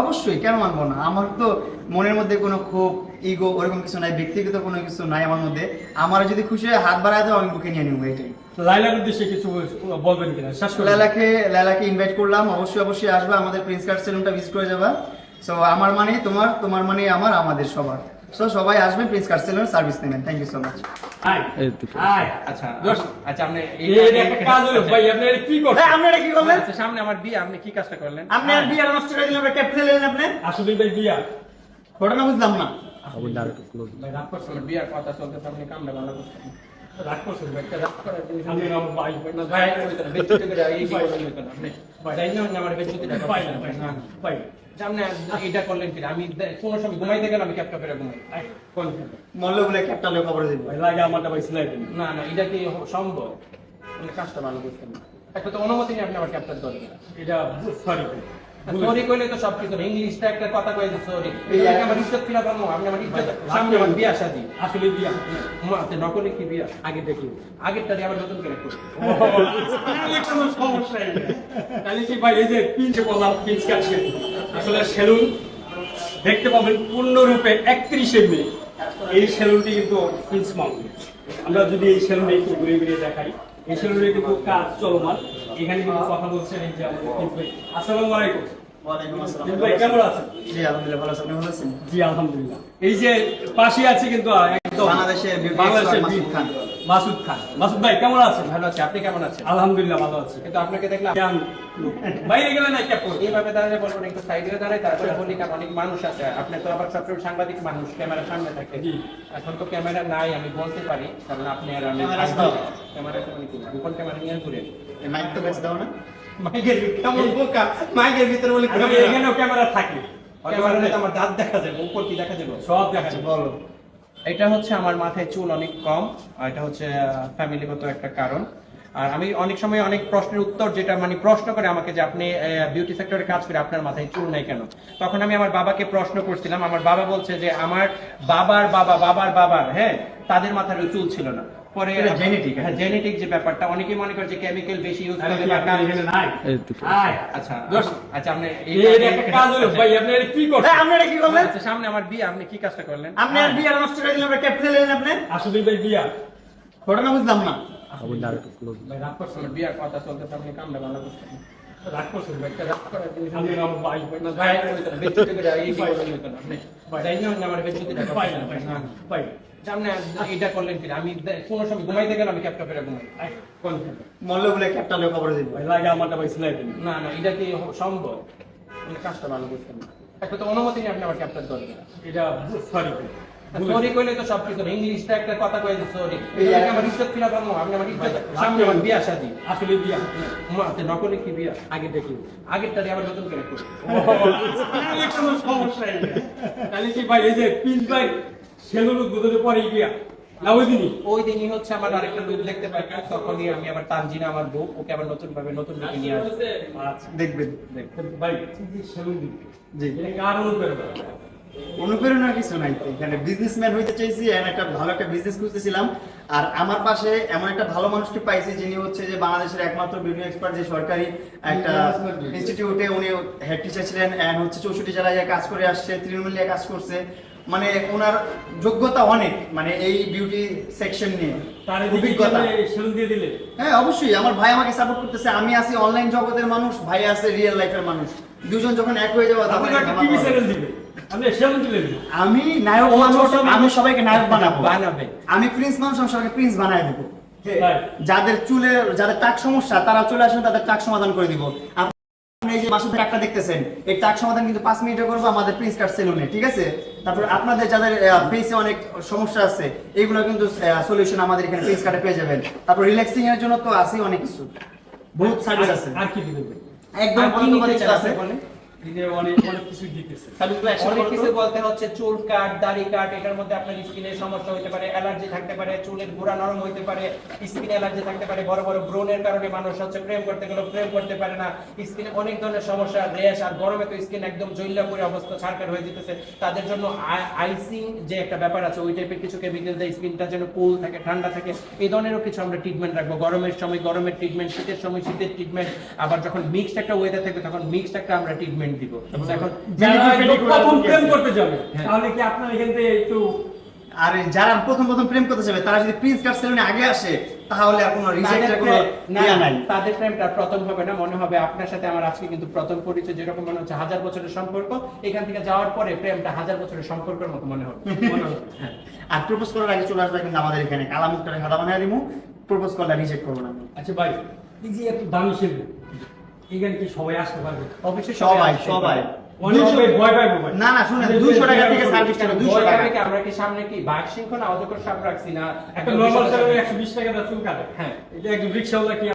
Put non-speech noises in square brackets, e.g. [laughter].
অবশ্যই কেন মানবো না? আমার তো মনের মধ্যে কোনো ক্ষোভ ইগো ওরকম কিছু নাই ব্যক্তিগত কোনো কিছু নাই আমার মধ্যে। আমার যদি খুশি হয় হাত বাড়ায় দাও আমি বুকে নিয়ে নিবো এটাই। লাইলার উদ্দেশ্যে কিছু বলবেন কিনা? শেষ লাইলাকে লাইলাকে ইনভাইট করলাম অবশ্যই অবশ্যই আসবে আমাদের প্রিন্স কার্ড সেলুনটা ভিজিট করে যাবা। সো আমার মানে তোমার তোমার মানে আমার আমাদের সবার। সো সবাই আসবেন প্রিন্স সেলুন সার্ভিস নেবেন। থ্যাংক ইউ সো মাচ আচ্ছা আচ্ছা আপনি কাজ হলো ভাই আপনি এটা কি করছেন? আপনারা কি করলেন? আচ্ছা, সামনে আমার বিয়ে আপনি কি কাজটা করলেন? আপনি আর বিয়ার নষ্ট করে দিলেন ক্যাপিটাল এলেন আপনি? আসলে ভাই বিয়া। ঘটনা বুঝলাম না। ভাই করছেন বিয়ার কথা চলতে আপনি কামটা ভালো করছেন। এটা করলেন কি আমি কোনো সময় ঘুমাইতে গেলে আমি ক্যাপটা ঘুমাই। কোন? মল্ল বলে ক্যাপিটালে খবর দিব। ভাই লাগে আমারটা ভাই সিলাই না না এটা কি সম্ভব? কাজটা ভালো করছেন না। একটা তো অনুমতি নিয়ে আপনি আমার ক্যাপটার দরকার এটা সরি সরি কইলে তো সব কিছু ইংলিশটা একটা কথা কয়ে সরি এই আমার ইজ্জত ফিরা পাবো আপনি আমার ইজ্জত সামনে আমার বিয়া শাদি। আসলে বিয়া। মাতে নকলে কি বিয়া? আগে দেখি। আগেরটা দিয়ে আবার নতুন করে করি তাহলে কোনো নেই। তাহলে কি ভাই এই যে পিঞ্চ বললাম পিঞ্চ কাটছে আসলে সেলুন দেখতে পাবেন পূর্ণরূপে একত্রিশে মে। এই সেলুনটি কিন্তু পিঞ্চ মাউন্ট আমরা যদি এই সেলুনে একটু ঘুরে ঘুরে দেখাই এই সেলুনে কিন্তু কাজ চলমান। এখানে কিন্তু কথা বলছেন এই যে আমাদের আসসালামু আলাইকুম। কেমন আছেন? জি আলহামদুলিল্লাহ ভালো আছেন ভালো আছেন? জি আলহামদুলিল্লাহ। এই যে পাশে আছে কিন্তু একদম বাংলাদেশের বাংলাদেশের মাসুদ খান। মাসুদ খান। মাসুদ ভাই কেমন আছেন? ভালো আছে। আপনি কেমন আছেন? আলহামদুলিল্লাহ ভালো আছি। কিন্তু আপনাকে দেখলাম বাইরে গেলে না ক্যাপ করতে এইভাবে দাঁড়ালে বলবেন একটু সাইডে দাঁড়ায় তারপরে বলি কারণ অনেক মানুষ আছে। আপনি তো আবার সবসময় সাংবাদিক মানুষ ক্যামেরার সামনে থাকে। এখন তো ক্যামেরা নাই আমি বলতে পারি কারণ আপনি আর আমি ক্যামেরা ক্যামেরা গোপন ক্যামেরা নিয়ে ঘুরে। মাইক তো বেশ দাও না। মাইকের কেমন বোকা? মাইকের ভিতরে বলি আমি এখানেও ক্যামেরা থাকে। আমার দাঁত দেখা যাবে উপর কি দেখা যাবে? সব দেখা যাবে। বলো। এটা হচ্ছে আমার মাথায় চুল অনেক কম এটা হচ্ছে ফ্যামিলিগত একটা কারণ। আর আমি অনেক সময় অনেক প্রশ্নের উত্তর যেটা মানে প্রশ্ন করে আমাকে যে আপনি বিউটি সেক্টরে কাজ করে আপনার মাথায় চুল নাই কেন? তখন আমি আমার বাবাকে প্রশ্ন করছিলাম। আমার বাবা বলছে যে, আমার বাবার বাবা, বাবার বাবার হ্যাঁ তাদের মাথায় চুল ছিল না। পরে এটা genetic, হ্যাঁ জেনেটিক যে ব্যাপারটা অনেকেই মনে করে যে কেমিক্যাল বেশি ইউজ করে কি বা এখানে নাই? আচ্ছা আচ্ছা আপনি এই একটা কাজ হলো ভাই আপনি এটা কি করছেন? এই, আপনারা কি করলেন? আচ্ছা সামনে আমার বিয়ে আপনি কি কাজটা করলেন? আপনি আর বিয়ার নষ্ট করে দিলেন ক্যাপিটাল এলেন আপনি? আসলে ভাই বিয়া। ঘটনা বুঝলাম না। আপনি ভাই রাগ করছেন আমার কথা চলতেছে আপনি কামটা ভালো করছেন। রাগ করছেন ভাই রাগ করার জিনিস আমি ভাই না, ভাই, না, বেজ্জতি করে এই কি করলেন, না, আপনি? যাই না, না, আমার বেজ্জতিটা ভাই ভাই না, না। ভাই। সামনে এটা করলেন কি আমি কোনো সময় ঘুমাইতে গেলে আমি ক্যাপটা করে ঘুমাই। কোন মল্ল বলে ক্যাপিটালে খবর দিব। লাগে আমারটা ভাই সিলাই দিন না না এটা কি সম্ভব? আপনি কাজটা ভালো করছেন না। একটা তো অনুমতি নিয়ে আপনি আমার ক্যাপটার দরকার এটা সরি সরি কইলে তো সব কিছু ইংলিশটা একটা কথা কয়ে সরি এই আমার ইজ্জত ফিরা পাবো আপনি আমার ইজ্জত সামনে আমার বিয়া শাদি। আসলে বিয়া। মাতে নকলে কি বিয়া? আগে দেখি। আগেরটা দিয়ে আবার নতুন করে করি। তাহলে কোনো সমস্যাই নেই। তাহলে কি ভাই এই যে পিঞ্চ ভাই সেলুন উদ্বোধনের পরে গিয়া। না ওই দিনই। ওই দিনই হচ্ছে আমার আরেকটা রূপ দেখতে পাই। তখনই আমি আবার তানজিনা আমার বউ ওকে আবার নতুন ভাবে নতুন রূপে নিয়ে আসব দেখবেন। ভাই সেলুন জি। কার অনুপ্রেরণা? অনুপ্রেরণার কিছু নাই এখানে বিজনেসম্যান হইতে চাইছি and একটা ভালো একটা বিজনেস খুঁজতেছিলাম। আর আমার পাশে এমন একটা ভালো মানুষকে পাইছি যিনি হচ্ছে যে বাংলাদেশের একমাত্র ভিডিও এক্সপার্ট যে সরকারি একটা ইনস্টিটিউটে উনি হেড টিচার ছিলেন। এন্ড হচ্ছে চৌষট্টি জেলায় কাজ করে আসছে তৃণমূলে কাজ করছে। মানে ওনার যোগ্যতা অনেক মানে এই বিউটি সেকশন নিয়ে তার অভিজ্ঞতা। দিয়ে দিলে? হ্যাঁ অবশ্যই আমার ভাই আমাকে সাপোর্ট করতেছে আমি আছি অনলাইন জগতের মানুষ ভাই আছে রিয়েল লাইফের মানুষ। দুজন যখন এক হয়ে যাব তখন টিভি। চ্যানেল দিবে। আমি নায়ক মানুষ আমি সবাইকে নায়ক বানাবো। বানাবে। আমি প্রিন্স মানুষ আমি সবাইকে প্রিন্স বানায় দেবো। যাদের চুলে যাদের টাক সমস্যা তারা চলে আসবে তাদের টাক সমাধান করে দিব। এই যে মাসুদ টাকটা দেখতেছেন এই টাক সমাধান কিন্তু পাঁচ মিনিটে করব আমাদের প্রিন্স কার্ড সেলুনে ঠিক আছে? তারপর আপনাদের যাদের ফেসে অনেক সমস্যা আছে এইগুলো কিন্তু সলিউশন আমাদের এখানে প্রিন্স কার্ডে পেয়ে যাবেন। তারপর রিল্যাক্সিং এর জন্য তো আছে অনেক কিছু। বহুত সার্ভিস আছে। আর কি একদম বন্ধ করে আছে। আপনি বলেন? এই যে অনেক অনেক কিছু দিতেছে। অনেক কিছু বলতে হচ্ছে চুল কাট দাড়ি কাট এটার মধ্যে আপনার স্কিনের সমস্যা হতে পারে অ্যালার্জি থাকতে পারে চুলের গোড়া নরম হতে পারে স্কিন অ্যালার্জি থাকতে পারে বড় বড় ব্রণের কারণে মানুষ হচ্ছে প্রেম করতে গেলে প্রেম করতে পারে না। স্কিনে অনেক ধরনের সমস্যা র্যাশ আর গরমে তো স্কিন একদম জৈল্লা করে অবস্থা ছাড়কার হয়ে যেতেছে। তাদের জন্য আইসিং যে একটা ব্যাপার আছে ওই টাইপের কিছু কেমিক্যাল দেয় স্কিনটা যেন কুল থাকে ঠান্ডা থাকে এই ধরনেরও কিছু আমরা ট্রিটমেন্ট রাখব। গরমের সময় গরমের ট্রিটমেন্ট শীতের সময় শীতের ট্রিটমেন্ট আবার যখন মিক্সড একটা ওয়েদার থাকবে তখন মিক্সড একটা আমরা ট্রিটমেন্ট দিব। এখন যারা Mini একদম pedicure প্রথম প্রেম করতে যাবে হ্যাঁ। তাহলে কি আপনার এখান থেকে একটু আর যারা প্রথম প্রথম প্রেম করতে যাবে তারা যদি প্রিন্স সেলুনে আগে আসে তাহলে আর কোনো রিজেক্টের কোনো ইয়া নাই। তাদের প্রেমটা প্রথম হবে না মনে হবে আপনার সাথে আমার আজকে কিন্তু প্রথম পরিচয় যেরকম মনে হচ্ছে হাজার বছরের সম্পর্ক এখান থেকে যাওয়ার পরে প্রেমটা হাজার বছরের সম্পর্কের মতো মনে হবে। [laughs] হ্যাঁ। আর প্রপোজ করার আগে চলে আসবে কিন্তু আমাদের এখানে। কালা মুখটা সাদা বানায় দিমু প্রপোজ করলে রিজেক্ট করব না। আচ্ছা ভাই এই যে এত দামি সেলুন এখানে কি সবাই আসতে পারবে? অবশ্যই সবাই সবাই না না শুনেন দুইশো টাকা থেকে সার্ভিস টাকা দুইশো ভয় টাকা। আমরা কি সামনে কি? বাঘ সিংহ না? অজগর সাপ রাখছি না? একটা নর্মাল সেলুনে একশো বিশ টাকা চুল কাটে। হ্যাঁ। এটা একজন রিক্সাওয়ালা কি